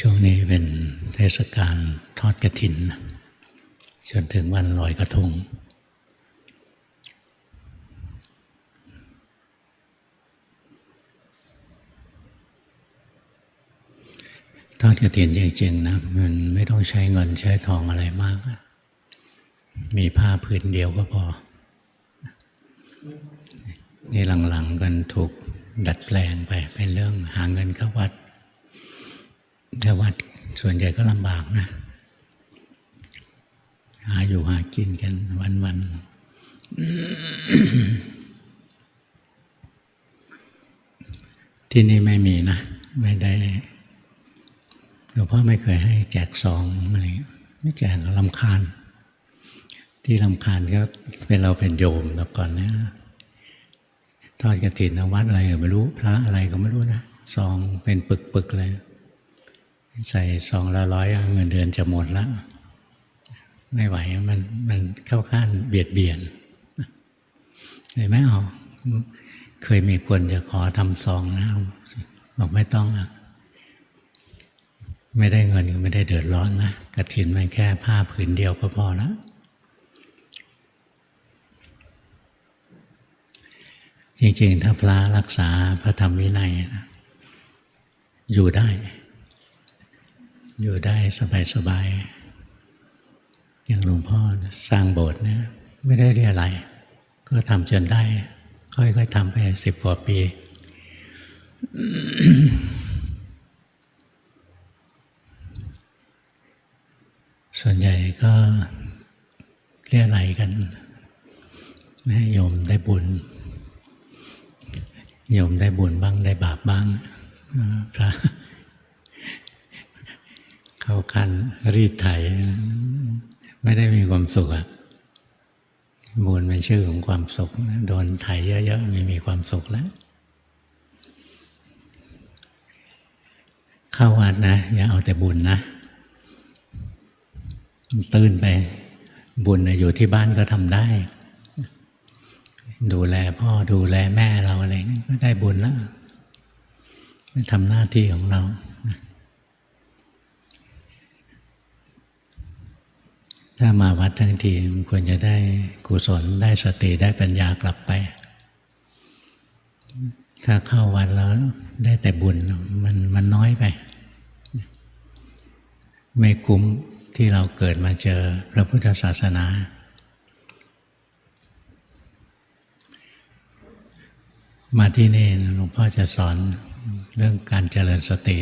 ช่วงนี้เป็นเทศกาลทอดกระถิน จนถึงวันลอยกระทง ทอดกระถินจริงๆนะมันไม่ต้องใช้เงินใช้ทองอะไรมาก มีผ้าพื้นเดียวก็พอ นี่หลังๆกันถูกดัดแปลงไปเป็นเรื่องหาเงินเข้าวัด แต่วัดส่วนใหญ่ก็ลำบากนะ หาอยู่หากินกันวันๆที่นี่ไม่มีนะ ไม่ได้หลวงพ่อไม่เคยให้แจกซองอะไรไม่แจกลำคาญ ที่ลำคาญก็เป็นเราเป็นโยมแล้วก่อนเนะทอดกระถินวัดอะไรก็ไม่รู้ พระอะไรก็ไม่รู้นะซองเป็นปึกๆเลย ใส่ซองละร้อยเงินเดือนจะหมดแล้วไม่ไหวมันมันเข้าขั้นเบียดเบียนเห็นไหมเอาเคยมีคนจะขอทำซองนะบอกไม่ต้องอะไม่ได้เงินก็ไม่ได้เดือดร้อนนะกระถินมันแค่ผ้าผืนเดียวก็พอแล้วจริงๆ ถ้าพระรักษาพระธรรมวินัยนะอยู่ได้ อยู่ได้สบายๆอย่างหลวงพ่อสร้างโบสถ์เนี่ยไม่ได้เรียอะไร ก็ทำจนได้ ค่อยๆทำไปสิบกว่าปีส่วนใหญ่ก็เรียอะไรกันให้โยมได้บุญโยมได้บุญบ้างได้บาปบ้างพระ เข้าคันรีดไถ ไม่ได้มีความสุขอะบุญเป็นชื่อของความสุข โดนไถเยอะๆไม่มีความสุขแล้วเข้าวัดนะ อย่าเอาแต่บุญนะตื่นไป บุญอยู่ที่บ้านก็ทำได้ ดูแลพ่อดูแลแม่เราอะไรนี่ก็ได้บุญแล้วทำหน้าที่ของเรา ถ้ามาวัดทั้งทีมันควรจะได้กุศลได้สติได้ปัญญากลับไป ถ้าเข้าวัดแล้วได้แต่บุญมันมันน้อยไป ไม่คุ้มที่เราเกิดมาเจอพระพุทธศาสนา มาที่นี่หลวงพ่อจะสอนเรื่องการเจริญสติ